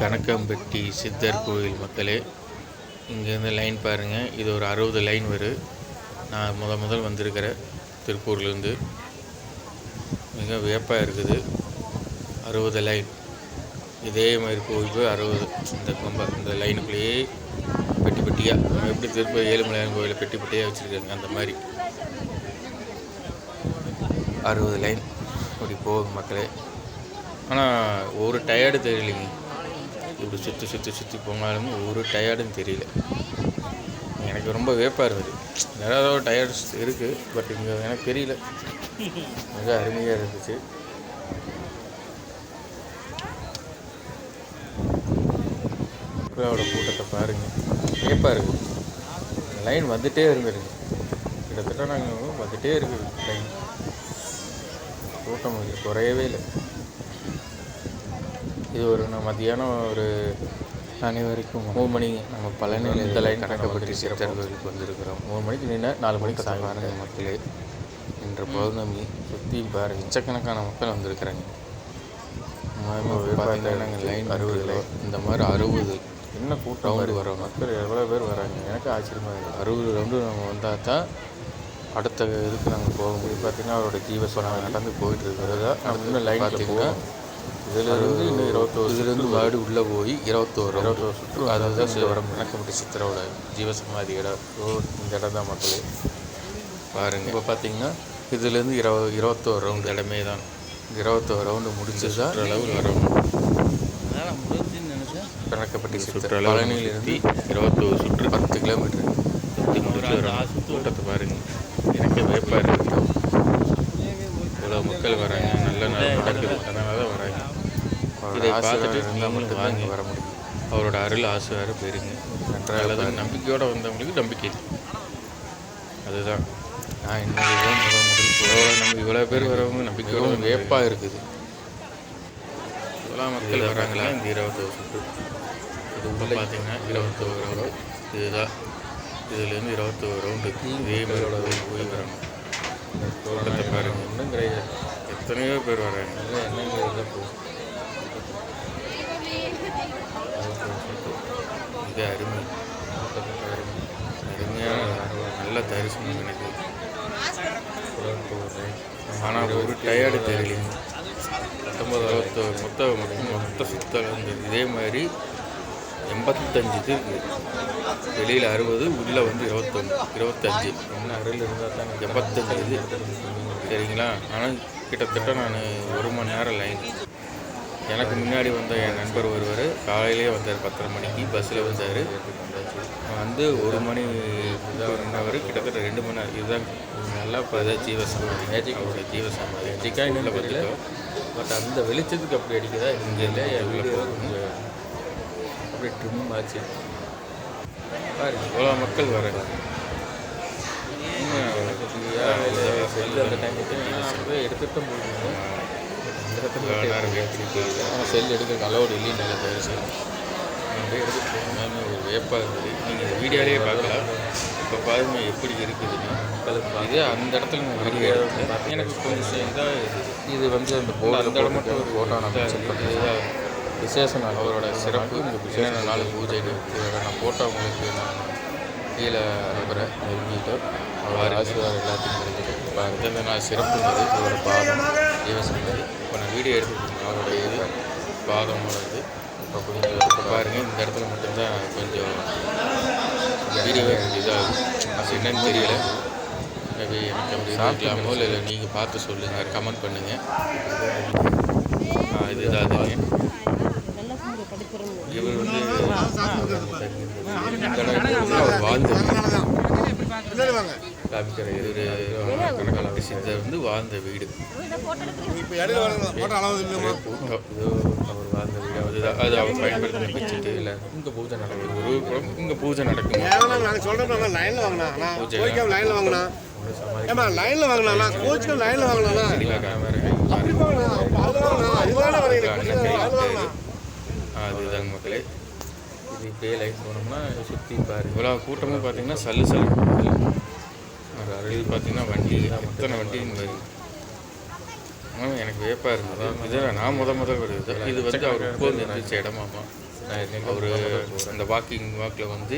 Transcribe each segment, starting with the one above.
கணக்கம்பட்டி சித்தர் கோயில் மக்களே இங்கேருந்து லைன் பாருங்கள் இது ஒரு அறுபது லைன் வரும் நான் முத முதல் வந்திருக்கிறேன் திருப்பூர்லேருந்து. மிக வியப்பாக இருக்குது. அறுபது லைன் இதே மாதிரி போய் போய் அறுபது இந்த கம்ப இந்த லைனுக்குள்ளேயே பெட்டி பெட்டியாக நம்ம எப்படி திருப்பதி ஏழுமலையான் கோயிலில் பெட்டி பெட்டியாக வச்சுருக்காங்க அந்த மாதிரி. அறுபது லைன் இப்படி போகுது மக்களே. ஆனால் ஒரு டயர்டு தெரியலைங்க. இப்படி சுற்றி சுற்றி சுற்றி போனாலும் ஒரு டயர்டும் தெரியல. எனக்கு ரொம்ப வேப்பாக இருந்தது. நிறையா டயர்ட்ஸ் இருக்குது பட் இங்கே எனக்கு தெரியல. மிக அருமையாக இருந்துச்சு. மக்களோட கூட்டத்தை பாருங்கள் வேப்பாக இருக்குது லைன் வந்துகிட்டே இருந்துருக்கு. கிட்டத்தட்ட நாங்கள் வந்துகிட்டே இருக்குது லைன் கூட்டம் குறையவே இல்லை. இது ஒரு நான் மத்தியானம் ஒரு அனைவருக்கும் மூணு மணி நம்ம பழனியில் இந்த லைன் கணக்கப்பட்டு சித்தர் கோயிலுக்கு வந்திருக்கிறோம். மூணு மணிக்கு நின்று நாலு மணிக்கு பாருங்க மக்களே. இன்று பௌர்ணமி. சுற்றி பாருங்க. லட்சக்கணக்கான மக்கள் வந்திருக்கிறாங்க. பார்த்தீங்கன்னா நாங்கள் லைன் அறுபது இந்த மாதிரி அறுபது என்ன கூட்டம் ரவுண்டு வரோம் மக்கள் எவ்வளோ பேர் வராங்க. எனக்கு ஆச்சரியமாக இருக்குது அறுபது ரவுண்டு நம்ம வந்தால் தான் அடுத்த இதுக்கு நாங்கள் போக முடியும். பார்த்தீங்கன்னா அவரோட ஜீவசனம் நடந்து போயிட்டு இருக்கிறதா? நம்ம இன்னும் லைன் பார்த்தீங்கன்னா இதில் இருந்து இன்னும் இருபத்தோரு இதுலேருந்து வார்டு உள்ளே போய் இருபத்தோரு இருபத்தோரு சுற்று அதாவது சிவரம் கணக்கம்பட்டி சித்தரோட ஜீவசமாதி இடம். ஓ இந்த இடம் தான் மக்களே. பாருங்கள் இப்போ பார்த்தீங்கன்னா இதுலேருந்து இருபது இருபத்தோரு ரவுண்டு. இடமே தான். இருபத்தோரு ரவுண்டு முடிச்சு தான் அளவில் வரும். கணக்கப்பட்டி சித்தர் பழனியிலிருந்து இருபத்தோரு சுற்று. பத்து கிலோமீட்டர். சுற்றி முடிச்சு வரும். கூட்டத்தை பாருங்கள் எனக்கு வேப்பாக இருக்குது இவ்வளோ மக்கள் வராங்க நல்ல நல்ல நடக்குது அதனால தான் வராங்க இதை பார்த்துட்டு நீங்களும் வாங்க வர முடியும். அவரோட அருள் ஆசீர்வாதம் பெறுங்க நன்றாக நம்பிக்கையோடு வந்தவங்களுக்கு நம்பிக்கை. அதுதான். நான் இன்னொரு முதல் முதல் இவ்வளோ நம்ம இவ்வளோ பேர் வரவங்க நம்பிக்கையோட வேப்பாக இருக்குது. இவ்வளோ மக்கள் வராங்களா? இந்த இருபத்தோரு சுற்று இது உள்ள பார்த்தீங்கன்னா இருபத்தோரு ரவுண்டு இதுதான். இதுலேருந்து இருபத்தோரு ரவுண்டு இதே மாதிரி போய் வரணும். கூட்டத்தை பாருங்க. இன்னும் கிடையாது. எத்தனையோ பேர் வராங்க. என்னங்கிறது போகும் மிக அருமை. அருமையான நல்ல தரிசனம் எனக்கு. ஆனால் ஒரு டயர்டு தெரியல பத்தொம்பது அறுபத்தோ மொத்த மொத்த சுத்தம் வந்து இதே மாதிரி எண்பத்தஞ்சு இது இருக்குது வெளியில் அறுபது உள்ளே வந்து இருபத்தொன்று இருபத்தஞ்சு. என்ன அருள் இருந்தால் தான் எண்பத்தஞ்சு இது. சரிங்களா? ஆனால் கிட்டத்தட்ட நான் ஒரு மணி நேரம் லைன் எனக்கு முன்னாடி வந்த என் நண்பர் ஒருவர் காலையிலேயே வந்தார் பத்தரை மணிக்கு பஸ்ஸில் வந்தார். வந்து ஒரு மணி நின்றவர் கிட்டத்தட்ட ரெண்டு மணி நேரம். இதுதான் நல்லா இப்போ இதான் ஜீவசமாதி அவருடைய ஜீவசமாதி மேஜிக்காக இன்னும் தெரியல. பட் அந்த வெளிச்சத்துக்கு அப்படி அடிக்குதா? இங்கே இல்லை கொஞ்சம் அப்படியே ட்ரிம் ஆச்சு. பாருங்க இவ்வளோ மக்கள் வராங்க செல்லு அந்த டைமுக்கு எடுத்துகிட்டு முடியும் செல் எடுக்க அலோடு இல்லைன்னு எடுத்துகிட்டு போகணும்னு ஒரு வேப்பாக இருந்தது நீங்கள் இந்த வீடியோலேயே பார்க்கலாம் இப்போ பாருங்க எப்படி இருக்குதுன்னு இதே அந்த இடத்துல நான் வீடியோ எடுத்தேன் எனக்கு கொஞ்சம் இதாக இது வந்து அந்த போர்டு அந்த இடம் மட்டும் ஒரு ஃபோட்டோ நான் விசேஷ நாள் அவரோட சிறப்பு இந்த விசேஷ நாள் பூஜை நான் ஃபோட்டோ உங்களுக்கு நான் கீழே அனுப்புகிறேன் நெருங்கிட்டு அவர் ஆசீர்வாதம் எல்லாத்தையும் கிடைச்சிட்டு பாருங்க இந்த நாள் சிறப்புங்கிறது அவரோட பாதம் ஜீவசங்கரி இப்போ நான் வீடியோ எடுத்துருக்கேன் அவருடைய இது பாதமோட இது. இப்போ கொஞ்சம் இப்போ பாருங்கள் இந்த இடத்துல மட்டும்தான் கொஞ்சம் வீடியோவே கொஞ்சம் இதாகும் அது என்னன்னு தெரியல. மேபி எனக்கு அப்படி சாப்பிடலாமோ இல்லை நீங்கள் பார்த்து சொல்லுங்கள் கமெண்ட் பண்ணுங்கள் இது இதாகுங்க இவர் வந்து வாழ்ந்த காமிக்கிற சித்தர் வந்து வாழ்ந்த வீடு இப்போ கூட்டம் அவர் வாழ்ந்த வீடு அது அது அவர் பயன்படுத்தி வச்சுட்டு இல்லை இங்கே பூஜை நடக்கும் ஒரு குளம் இங்கே பூஜை நடக்கும் நாங்கள் நான் சொல்கிறேன் லைனில் வாங்கினா நான் லைனில் வாங்கினா ஏமா லைனில் வாங்கினா கோச்சிக்காம லைனில் வாங்கினா அப்படி வாங்கினா வரீங்க அதுதாங்க மக்களே இது இப்படியே லைட் போனோம்னா சுற்றி பாரு. இவ்வளோ கூட்டமும் பார்த்தீங்கன்னா சல்லு சல்லு. ஒரு அருள் பார்த்தீங்கன்னா வண்டி எத்தனை வண்டி வருது எனக்கு வியப்பாக இருந்தது. இதில் நான் முத முதல் ஒரு இது வந்து அவர் உட்கார்ந்து இருந்துச்சு இடமாமா அவர் அந்த வாக்கிங் வாக்கில் வந்து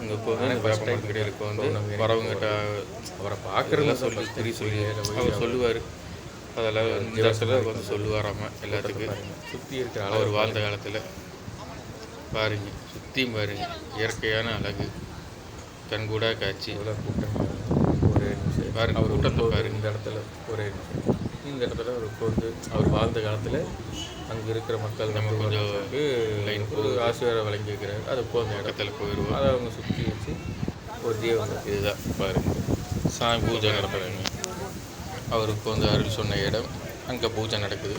இங்கே உட்காந்து வேப்பமரத்து கடையில் வந்து வரவங்கிட்ட அவரை பார்க்குறதுல சொல்லி தெரிய சொல்லி அவர் சொல்லுவார். அதெல்லாம் இந்த இடத்துல வந்து சொல்லுவாராம எல்லாத்துக்கும் சுற்றி இருக்கிற அவர் வாழ்ந்த காலத்தில். பாருங்க சுற்றியும் பாருங்க இயற்கையான அழகு. கண்கூடா காட்சி. அளவில் கூட்டம் ஒரே நிமிஷம். பாருங்க அவர் கூட்டத்தை பாருங்க. இந்த இடத்துல ஒரே நிமிஷம். இந்த இடத்துல அவர் உட்கார்ந்து அவர் வாழ்ந்த காலத்தில் அங்கே இருக்கிற மக்கள் நம்ம கொஞ்சம் லைன் ஒரு ஆசீர்வாதம் வழங்கியிருக்கிறார். அது உட்கார்ந்த இடத்துல இடத்துல போயிடுவோம். அதை அவங்க சுற்றி வச்சு ஒரு தீபம் இதுதான் பாருங்க. சாமி பூஜை நடத்துகிறாங்க அவருக்கு வந்து அருள் சொன்ன இடம். அங்கே பூஜை நடக்குது.